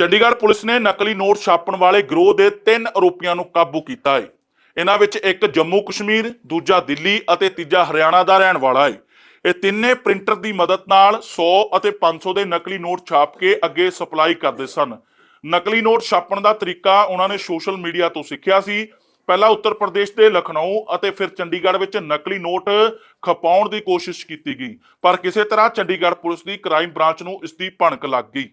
Chandigarh police ਨੇ ਨਕਲੀ note ਛਾਪਣ ਵਾਲੇ ਗਰੋਹ ਦੇ ਤਿੰਨ ਆਰੋਪੀਆਂ ਨੂੰ ਕਾਬੂ ਕੀਤਾ ਹੈ ਇਹਨਾਂ ਵਿੱਚ ਇੱਕ ਜੰਮੂ ਕਸ਼ਮੀਰ, ਦੂਜਾ ਦਿੱਲੀ ਅਤੇ ਤੀਜਾ ਹਰਿਆਣਾ ਦਾ ਰਹਿਣ ਵਾਲਾ ਹੈ ਇਹ ਤਿੰਨੇ ਪ੍ਰਿੰਟਰ ਦੀ ਮਦਦ ਨਾਲ 100 ਅਤੇ 500 ਦੇ ਨਕਲੀ ਨੋਟ ਛਾਪ ਕੇ ਅੱਗੇ ਸਪਲਾਈ ਕਰਦੇ ਸਨ। ਨਕਲੀ ਨੋਟ ਛਾਪਣ ਦਾ ਤਰੀਕਾ ਉਹਨਾਂ ਨੇ ਸੋਸ਼ਲ ਮੀਡੀਆ ਤੋਂ ਸਿੱਖਿਆ ਸੀ। ਪਹਿਲਾਂ ਉੱਤਰ ਪ੍ਰਦੇਸ਼ ਦੇ ਲਖਨਊ ਅਤੇ ਫਿਰ ਚੰਡੀਗੜ੍ਹ ਵਿੱਚ ਨਕਲੀ ਨੋਟ ਖਪਾਉਣ ਦੀ ਕੋਸ਼ਿਸ਼ ਕੀਤੀ ਗਈ। ਪਰ ਕਿਸੇ ਤਰ੍ਹਾਂ ਚੰਡੀਗੜ੍ਹ ਪੁਲਿਸ ਦੀ ਕ੍ਰਾਈਮ ਬ੍ਰਾਂਚ ਨੂੰ ਇਸ ਦੀ ਭਣਕ ਲੱਗ ਗਈ।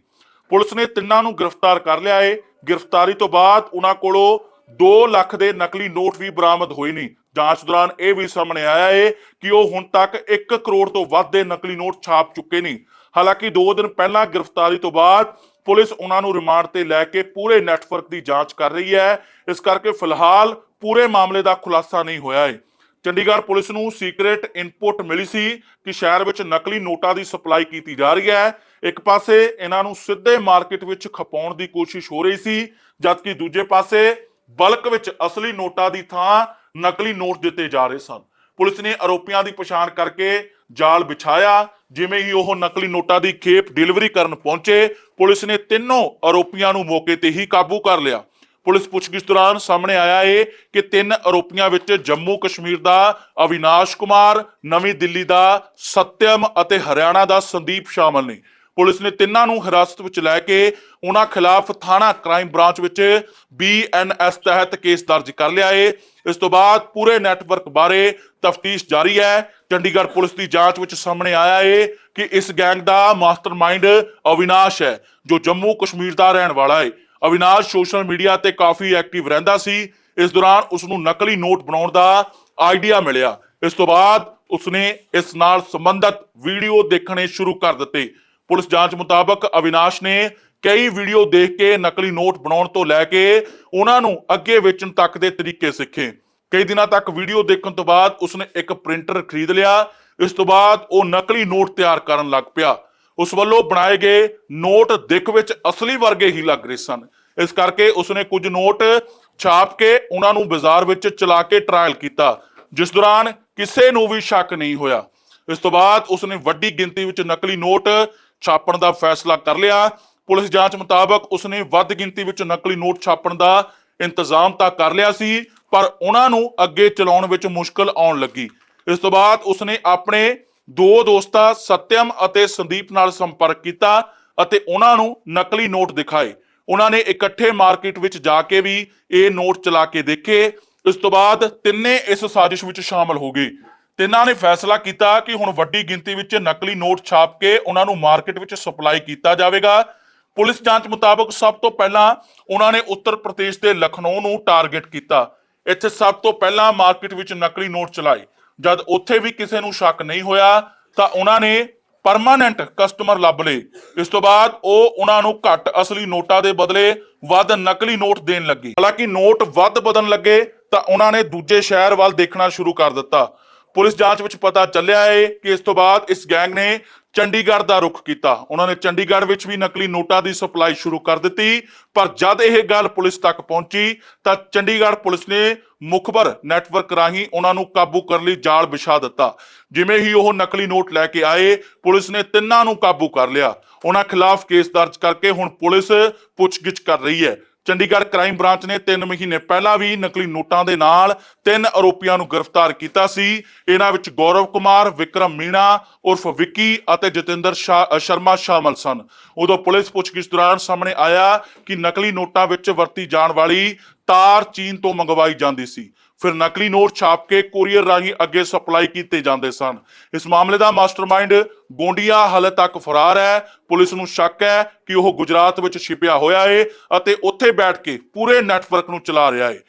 ਪੁਲਿਸ ਨੇ ਤਿੰਨਾਂ ਨੂੰ ਗ੍ਰਿਫਤਾਰ ਕਰ ਲਿਆ ਏ। ਗ੍ਰਿਫਤਾਰੀ ਤੋਂ ਬਾਅਦ ਉਹਨਾਂ ਕੋਲੋਂ 2 ਲੱਖ ਦੇ ਨਕਲੀ ਨੋਟ ਵੀ ਬਰਾਮਦ ਹੋਏ ਨੇ। ਜਾਂਚ ਦੌਰਾਨ ਇਹ ਵੀ ਸਾਹਮਣੇ ਆਇਆ ਏ ਕਿ ਉਹ ਹੁਣ ਤੱਕ 1 ਕਰੋੜ ਤੋਂ ਵੱਧ ਦੇ ਨਕਲੀ ਨੋਟ ਛਾਪ ਚੁੱਕੇ ਨੇ। ਹਾਲਾਂਕਿ 2 ਦਿਨ ਪਹਿਲਾਂ ਗ੍ਰਿਫਤਾਰੀ ਤੋਂ ਬਾਅਦ ਪੁਲਿਸ ਉਹਨਾਂ ਨੂੰ ਰਿਮਾਂਡ ਤੇ ਲੈ ਕੇ ਪੂਰੇ ਨੈਟਵਰਕ ਦੀ ਜਾਂਚ ਕਰ ਰਹੀ ਹੈ। ਇਸ ਕਰਕੇ ਫਿਲਹਾਲ ਪੂਰੇ ਮਾਮਲੇ ਦਾ ਖੁਲਾਸਾ ਨਹੀਂ ਹੋਇਆ ਏ। ਚੰਡੀਗੜ੍ਹ ਪੁਲਿਸ ਨੂੰ ਸੀਕ੍ਰੇਟ ਇਨਪੁਟ ਮਿਲੀ ਸੀ ਕਿ ਸ਼ਹਿਰ ਵਿੱਚ ਨਕਲੀ ਨੋਟਾਂ ਦੀ ਸਪਲਾਈ ਕੀਤੀ ਜਾ ਰਹੀ ਹੈ। ਇੱਕ ਪਾਸੇ ਇਹਨਾਂ ਨੂੰ ਸਿੱਧੇ ਮਾਰਕੀਟ ਵਿੱਚ ਖਪਾਉਣ ਦੀ ਕੋਸ਼ਿਸ਼ ਹੋ ਰਹੀ ਸੀ, ਜਦਕਿ ਦੂਜੇ ਪਾਸੇ ਬਲਕ ਵਿੱਚ ਅਸਲੀ ਨੋਟਾਂ ਦੀ ਥਾਂ ਨਕਲੀ ਨੋਟ ਦਿੱਤੇ ਜਾ ਰਹੇ ਸਨ। ਪੁਲਿਸ ਨੇ ਆਰੋਪੀਆਂ ਦੀ ਪਛਾਣ ਕਰਕੇ ਜਾਲ ਵਿਛਾਇਆ, ਜਿਵੇਂ ਹੀ ਉਹ ਨਕਲੀ ਨੋਟਾਂ ਦੀ ਖੇਪ ਡਿਲੀਵਰੀ ਕਰਨ ਪਹੁੰਚੇ, ਪੁਲਿਸ ਨੇ ਤਿੰਨੋਂ ਆਰੋਪੀਆਂ ਨੂੰ ਮੌਕੇ ਤੇ ਹੀ ਕਾਬੂ ਕਰ ਲਿਆ। ਪੁਲਿਸ ਪੁੱਛਗਿੱਛ ਦੌਰਾਨ ਸਾਹਮਣੇ ਆਇਆ ਏ ਕਿ ਤਿੰਨ ਆਰੋਪੀਆਂ ਵਿੱਚ ਜੰਮੂ ਕਸ਼ਮੀਰ ਦਾ ਅਵਿਨਾਸ਼ ਕੁਮਾਰ, ਨਵੀਂ ਦਿੱਲੀ ਦਾ ਸਤਿਅਮ ਅਤੇ ਹਰਿਆਣਾ ਦਾ ਸੰਦੀਪ ਸ਼ਾਮਲ ਨੇ। ਪੁਲਿਸ ਨੇ ਤਿੰਨਾਂ ਨੂੰ ਹਿਰਾਸਤ ਵਿੱਚ ਲੈ ਕੇ ਉਹਨਾਂ ਖਿਲਾਫ ਥਾਣਾ ਕ੍ਰਾਈਮ ਬ੍ਰਾਂਚ ਵਿੱਚ ਬੀਐਨਐਸ ਤਹਿਤ ਕੇਸ ਦਰਜ ਕਰ ਲਿਆ ਏ। ਇਸ ਤੋਂ ਬਾਅਦ ਪੂਰੇ ਨੈਟਵਰਕ ਬਾਰੇ ਤਫਤੀਸ਼ ਜਾਰੀ ਹੈ। ਚੰਡੀਗੜ੍ਹ ਪੁਲਿਸ ਦੀ ਜਾਂਚ ਵਿੱਚ ਸਾਹਮਣੇ ਆਇਆ ਏ ਕਿ ਇਸ ਗੈਂਗ ਦਾ ਮਾਸਟਰਮਾਈਂਡ ਅਵਿਨਾਸ਼ ਹੈ, ਜੋ ਜੰਮੂ ਕਸ਼ਮੀਰ ਦਾ ਰਹਿਣ ਵਾਲਾ ਏ। ਅਵਿਨਾਸ਼ ਸੋਸ਼ਲ ਮੀਡੀਆ ਤੇ ਕਾਫੀ ਐਕਟਿਵ ਰਹਿੰਦਾ ਸੀ। ਇਸ ਦੌਰਾਨ ਉਸ ਨੂੰ ਨਕਲੀ ਨੋਟ ਬਣਾਉਣ ਦਾ ਆਈਡੀਆ ਮਿਲਿਆ। ਇਸ ਤੋਂ ਬਾਅਦ ਉਸਨੇ ਇਸ ਨਾਲ ਸੰਬੰਧਿਤ ਵੀਡੀਓ ਦੇਖਣੇ ਸ਼ੁਰੂ ਕਰ ਦਿੱਤੇ। ਪੁਲਿਸ ਜਾਂਚ ਮੁਤਾਬਕ ਅਵਿਨਾਸ਼ ਨੇ ਕਈ ਵੀਡੀਓ ਦੇਖ ਕੇ ਨਕਲੀ ਨੋਟ ਬਣਾਉਣ ਤੋਂ ਲੈ ਕੇ ਉਹਨਾਂ ਨੂੰ ਅੱਗੇ ਵੇਚਣ ਤੱਕ ਦੇ ਤਰੀਕੇ ਸਿੱਖੇ। ਕਈ ਦਿਨਾਂ ਤੱਕ ਵੀਡੀਓ ਦੇਖਣ ਤੋਂ ਬਾਅਦ ਉਸਨੇ ਇੱਕ ਪ੍ਰਿੰਟਰ ਖਰੀਦ ਲਿਆ। ਇਸ ਤੋਂ ਬਾਅਦ ਉਹ ਨਕਲੀ ਨੋਟ ਤਿਆਰ ਕਰਨ ਲੱਗ ਪਿਆ। ਉਸ ਵੱਲੋਂ ਬਣਾਏ ਗਏ ਨੋਟ ਦਿੱਖ ਵਿੱਚ ਅਸਲੀ ਵਰਗੇ ਹੀ ਲੱਗ ਰਹੇ ਸਨ। ਇਸ ਕਰਕੇ ਉਸਨੇ ਕੁਝ ਨੋਟ ਛਾਪ ਕੇ ਉਹਨਾਂ ਨੂੰ ਬਾਜ਼ਾਰ ਵਿੱਚ ਚਲਾ ਕੇ ਟਰਾਇਲ ਕੀਤਾ, ਜਿਸ ਦੌਰਾਨ ਕਿਸੇ ਨੂੰ ਵੀ ਸ਼ੱਕ ਨਹੀਂ ਹੋਇਆ। ਇਸ ਤੋਂ ਬਾਅਦ ਉਸਨੇ ਵੱਡੀ ਗਿਣਤੀ ਵਿੱਚ ਨਕਲੀ ਨੋਟ ਛਾਪਣ ਦਾ ਫੈਸਲਾ ਕਰ ਲਿਆ। ਪੁਲਿਸ ਜਾਂਚ ਮੁਤਾਬਕ ਉਸਨੇ ਵੱਧ ਗਿਣਤੀ ਵਿੱਚ ਨਕਲੀ ਨੋਟ ਛਾਪਣ ਦਾ ਇੰਤਜ਼ਾਮ ਤਾਂ ਕਰ ਲਿਆ ਸੀ, ਪਰ ਉਹਨਾਂ ਨੂੰ ਅੱਗੇ ਚਲਾਉਣ ਵਿੱਚ ਮੁਸ਼ਕਲ ਆਉਣ ਲੱਗੀ। ਇਸ ਤੋਂ ਬਾਅਦ ਉਸਨੇ ਆਪਣੇ ਦੋ ਦੋਸਤਾਂ ਸਤਿਅਮ ਅਤੇ ਸੰਦੀਪ ਨਾਲ ਸੰਪਰਕ ਕੀਤਾ ਅਤੇ ਉਹਨਾਂ ਨੂੰ ਨਕਲੀ ਨੋਟ ਦਿਖਾਏ। ਉਹਨਾਂ ਨੇ ਇਕੱਠੇ ਮਾਰਕੀਟ ਵਿੱਚ ਜਾ ਕੇ ਵੀ ਇਹ ਨੋਟ ਚਲਾ ਕੇ ਦੇਖੇ। ਇਸ ਤੋਂ ਬਾਅਦ ਤਿੰਨੇ ਇਸ ਸਾਜ਼ਿਸ਼ ਵਿੱਚ ਸ਼ਾਮਲ ਹੋ ਗਏ। ਤਿੰਨਾਂ ਨੇ ਫੈਸਲਾ ਕੀਤਾ ਕਿ ਹੁਣ ਵੱਡੀ ਗਿਣਤੀ ਵਿੱਚ ਨਕਲੀ ਨੋਟ ਛਾਪ ਕੇ ਉਹਨਾਂ ਨੂੰ ਮਾਰਕੀਟ ਵਿੱਚ ਸਪਲਾਈ ਕੀਤਾ ਜਾਵੇਗਾ। ਪੁਲਿਸ ਜਾਂਚ ਮੁਤਾਬਕ ਸਭ ਤੋਂ ਪਹਿਲਾਂ ਉਹਨਾਂ ਨੇ ਉੱਤਰ ਪ੍ਰਦੇਸ਼ ਦੇ ਲਖਨਊ ਨੂੰ ਟਾਰਗੇਟ ਕੀਤਾ। ਇੱਥੇ ਸਭ ਤੋਂ ਪਹਿਲਾਂ ਮਾਰਕੀਟ ਵਿੱਚ ਨਕਲੀ ਨੋਟ ਚਲਾਏ। ਜਦ ਉੱਥੇ ਵੀ ਕਿਸੇ ਨੂੰ ਸ਼ੱਕ ਨਹੀਂ ਹੋਇਆ, ਤਾਂ ਉਹਨਾਂ ਨੇ ਪਰਮਾਨੈਂਟ ਕਸਟਮਰ ਲੱਭ ਲਏ। ਇਸ ਤੋਂ ਬਾਅਦ ਉਹ ਉਹਨਾਂ ਨੂੰ ਘੱਟ ਅਸਲੀ ਨੋਟਾਂ ਦੇ ਬਦਲੇ ਵੱਧ ਨਕਲੀ ਨੋਟ ਦੇਣ ਲੱਗੇ। ਹਾਲਾਂਕਿ ਨੋਟ ਵੱਧ ਬਦਲਣ ਲੱਗੇ, ਤਾਂ ਉਹਨਾਂ ਨੇ ਦੂਜੇ ਸ਼ਹਿਰ ਵੱਲ ਦੇਖਣਾ ਸ਼ੁਰੂ ਕਰ ਦਿੱਤਾ। ਪੁਲਿਸ ਜਾਂਚ ਵਿੱਚ ਪਤਾ ਚੱਲਿਆ ਹੈ ਕਿ ਇਸ ਤੋਂ ਬਾਅਦ ਇਸ ਗੈਂਗ ਨੇ ਚੰਡੀਗੜ੍ਹ ਦਾ ਰੁਖ ਕੀਤਾ। ਉਹਨਾਂ ਨੇ ਚੰਡੀਗੜ੍ਹ ਵਿੱਚ ਵੀ ਨਕਲੀ ਨੋਟਾਂ ਦੀ ਸਪਲਾਈ ਸ਼ੁਰੂ ਕਰ ਦਿੱਤੀ। ਪਰ ਜਦ ਇਹ ਗੱਲ ਪੁਲਿਸ ਤੱਕ ਪਹੁੰਚੀ, ਤਾਂ ਚੰਡੀਗੜ੍ਹ ਪੁਲਿਸ ਨੇ ਮੁਖਬਰ ਨੈਟਵਰਕ ਰਾਹੀਂ ਉਹਨਾਂ ਨੂੰ ਕਾਬੂ ਕਰਨ ਲਈ ਜਾਲ ਵਿਛਾ ਦਿੱਤਾ। ਜਿਵੇਂ ਹੀ ਉਹ ਨਕਲੀ ਨੋਟ ਲੈ ਕੇ ਆਏ, ਪੁਲਿਸ ਨੇ ਤਿੰਨਾਂ ਨੂੰ ਕਾਬੂ ਕਰ ਲਿਆ। ਉਹਨਾਂ ਖਿਲਾਫ ਕੇਸ ਦਰਜ ਕਰਕੇ ਹੁਣ ਪੁਲਿਸ ਪੁੱਛਗਿੱਛ ਕਰ ਰਹੀ ਹੈ। ਚੰਡੀਗੜ੍ਹ ਕ੍ਰਾਈਮ ਬ੍ਰਾਂਚ ਨੇ 3 ਮਹੀਨੇ ਪਹਿਲਾਂ ਵੀ ਨਕਲੀ ਨੋਟਾਂ ਦੇ ਨਾਲ ਤਿੰਨ ਆਰੋਪੀਆਂ ਨੂੰ ਗ੍ਰਿਫਤਾਰ ਕੀਤਾ ਸੀ। ਇਹਨਾਂ ਵਿੱਚ ਗੌਰਵ ਕੁਮਾਰ, ਵਿਕਰਮ ਮੀਣਾ, ਉਰਫ ਵਿੱਕੀ ਅਤੇ ਜਤਿੰਦਰ ਸ਼ਾ- ਸ਼ਰਮਾ ਸ਼ਾਮਲ ਸਨ। ਉਦੋਂ ਪੁਲਿਸ ਪੁੱਛਗਿੱਛ ਦੌਰਾਨ ਸਾਹਮਣੇ ਆਇਆ ਕਿ ਨਕਲੀ ਨੋਟਾਂ ਵਿੱਚ ਵਰਤੀ ਜਾਣ ਵਾਲੀ ਤਾਰ ਚੀਨ ਤੋਂ ਮੰਗਵਾਈ ਜਾਂਦੀ ਸੀ। ਫਿਰ ਨਕਲੀ ਨੋਟ ਛਾਪ ਕੇ ਕੋਰੀਅਰ ਰਾਹੀਂ ਅੱਗੇ ਸਪਲਾਈ ਕੀਤੇ ਜਾਂਦੇ ਸਨ। ਇਸ ਮਾਮਲੇ ਦਾ ਮਾਸਟਰਮਾਈਂਡ ਗੋਂਡੀਆ ਹਾਲੇ ਤੱਕ ਫਰਾਰ ਹੈ। ਪੁਲਿਸ ਨੂੰ ਸ਼ੱਕ ਹੈ ਕਿ ਉਹ ਗੁਜਰਾਤ ਵਿੱਚ ਛਿਪਿਆ ਹੋਇਆ ਹੈ ਅਤੇ ਉੱਥੇ ਬੈਠ ਕੇ ਪੂਰੇ ਨੈਟਵਰਕ ਨੂੰ ਚਲਾ ਰਿਹਾ ਹੈ